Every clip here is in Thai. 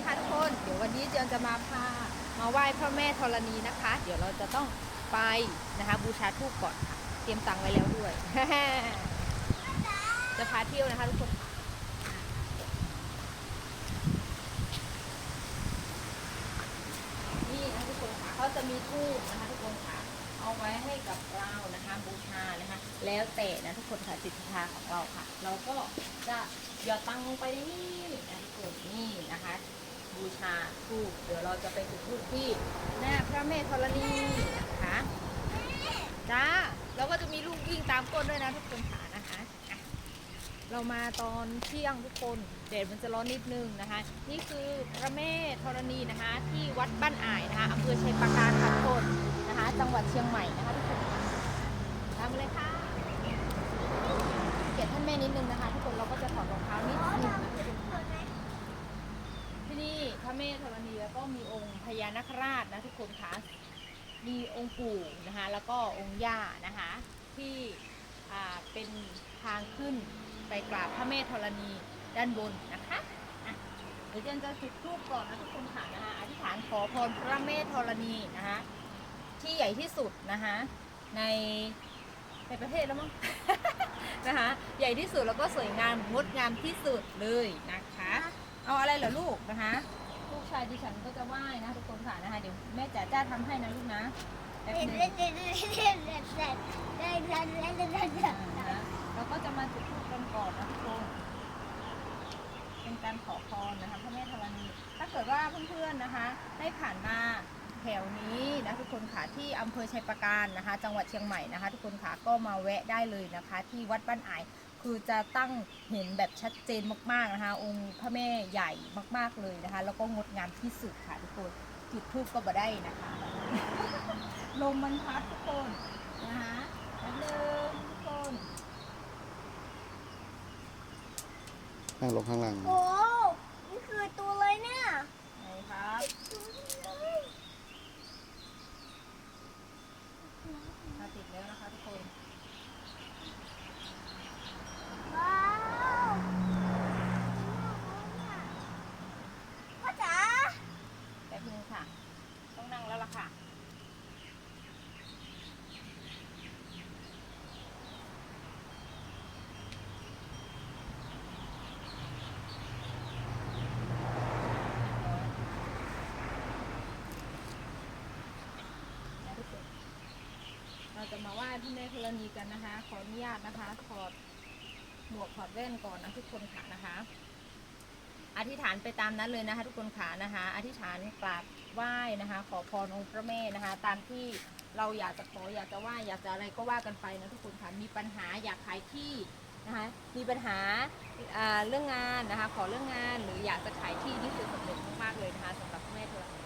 ดีค่ะทุกคน เดี๋ยววันนี้เจียนจะมาพามาไหว้พระแม่ธรณีนะคะ เดี๋ยวเราจะต้องไปนะคะ บูชาธูปก่อนค่ะ เตรียมตังไว้แล้วด้วย จะพาเที่ยวนะคะทุกคนนี่นะทุกคนค่ะเขาจะมีธูปนะคะทุกคนค่ะ เอาไว้ให้กับเรานะคะบูชานะคะ แล้วแต่นะทุกคนค่ะจิตศรัทธาของเราค่ะ เราก็จะหยอดตังลงไปในนี่นะทุกคนนี่นะคะ บูชาธูปเดี๋ยวเราจะไปจุดธูปที่หน้าพระแม่ธรณีนะคะจ้าแล้วก็จะมีลูกวิ่งตามก้นด้วยนะทุกคนค่ะนะคะ เรามาตอนเที่ยงทุกคนแดดมันจะร้อนนิดนึงนะคะ นี่คือพระแม่ธรณีนะคะ ที่วัดบ้านอ่ายนะคะอำเภอชัยปราการค่ะทุกคนนะคะ จังหวัดเชียงใหม่นะคะทุกคนตามมาเลยค่ะเกียรติท่านแม่นิดนึงนะคะ ทุกคนเราก็จะถอดรองเท้านิดนึงนะคะ ที่นี่พ ระแม่ธรณีแล้วก็มีองค์พญานาคราชนะทุกคนคะมีองค์ปู่นะคะแล้วก็องค์ย่านะคะที่เป็นทางขึ้นไปกราบพระแม่ธรณีด้านบนนะคะอะเดี๋ยวเจนจะจุดธูปก่อนนะทุกคนค่ะนะคะอธิษฐานขอพรพระแม่ธรณีนะคะที่ใหญ่ที่สุดนะคะในในประเทศแล้วมั้งนะคะใหญ่ที่สุดแล้วก็สวยงามงดงามที่สุดเลยนะคะ เอาอะไรเหรอลูกนะคะ ลูกชายดิฉันก็จะไหว้นะทุกคนค่ะนะคะเดี๋ยวแม่จ๋าจ้าทำให้นะลูกนะแป๊บนึงนะคะเราก็จะมาจุดธูปกันก่อนนะทุกคนเป็นการขอพรนะคะพระแม่ธรณีถ้าเกิดว่าเพื่อนๆนะคะ ได้ผ่านมาแถวนี้นะทุกคนค่ะที่อำเภอชัยปราการนะคะ จังหวัดเชียงใหม่นะคะ ทุกคนค่ะก็มาแวะได้เลยนะคะ ที่วัดบ้านไอ คือจะตั้งเห็นแบบชัดเจนมากๆนะคะ องค์พระแม่ใหญ่มากๆเลยนะคะ แล้วก็งดงามที่สุดค่ะทุกคนจุดทูปก็บ่ได้นะคะลมมันพัดทุกคนนะคะแล้วเดิมทุกคนนั่งลงข้างล่างโอ้นี่คือตัวเลยเนี่ยไหนครับมาติดแล้วนะคะทุกคน ว้าวพ่อจ๋า แป๊บนึงค่ะ ต้องนั่งแล้วล่ะค่ะ นะทุกคนเราจะ มาไหว้พระแม่ธรณีกันนะคะ ขออนุญาตนะคะถอดหมวกถอดแว่นก่อนนะทุกคนค่ะนะคะ อธิษฐานไปตามนั้นเลยนะคะ ทุกคนค่ะนะคะ อธิษฐานกราบไหว้นะคะ ขอพรองค์พระแม่นะคะ ตามที่เราอยากจะขออยากจะไหว้อยากจะอะไรก็ว่ากันไปนะทุกคนค่ะมีปัญหาอยากขายที่นะคะมีปัญหาเรื่องงานนะคะ ขอเรื่องงานหรืออยากจะขายที่นี่คือสำเร็จมากๆเลยนะคะสำหรับพระแม่ธรณี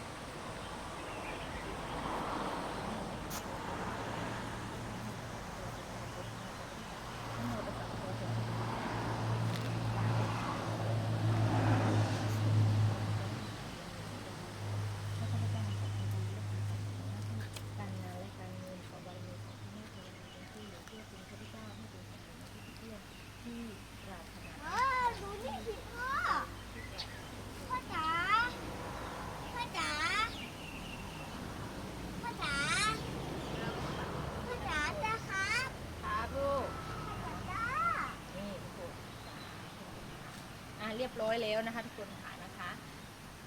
การงานและการเงินขอบารมีของพระแม่ธรณีเป็นที่อยู่เพื่อคุณพระพุทธเจ้าให้เป็นสมณที่เพื่อนที่ปรารถนา พ่อดูนี่สิพ่อ พ่อจ๋า พ่อจ๋า พ่อจ๋า พ่อจ๋าจ้าครับ ครับลูก พ่อจ๋า นี่ทุกคนอะ เรียบร้อยแล้วนะคะทุกคนค่ะนะคะ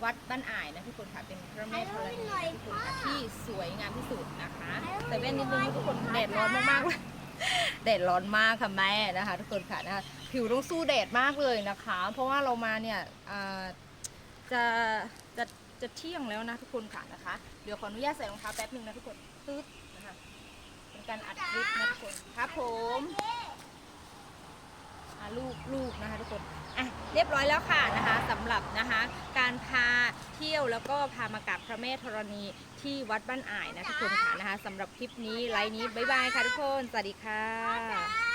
วัดบ้านอ่ายนะทุกคนค่ะเป็นพระแม่ธรณีนะทุกคนค่ะที่สวยงามที่สุดนะคะแต่เว้นนิดนึงทุกคนแดดร้อนมากๆเลยแดดร้อนมากค่ะแม่นะคะ ทุกคนค่ะนะคะผิวต้องสู้แดดมากเลยนะคะ เพราะว่าเรามาเนี่ยอ่าจะจะจะเที่ยงแล้วนะทุกคนค่ะนะคะ เดี๋ยวขออนุญาตใส่รองเท้าแป๊บนึงนะทุกคนตึ๊ดนะคะเป็นการอัดคลิปนะทุกคนครับผม อะลูกลูกนะคะทุกคนอะเรียบร้อยแล้วค่ะนะคะสำหรับนะคะการพาเที่ยวแล้วก็พามากราบพระแม่ธรณีที่วัดบ้านอ่ายนะทุกคนค่ะนะคะสำหรับคลิปนี้ไลน์นี้บ๊ายบายค่ะทุกคน สวัสดีค่ะ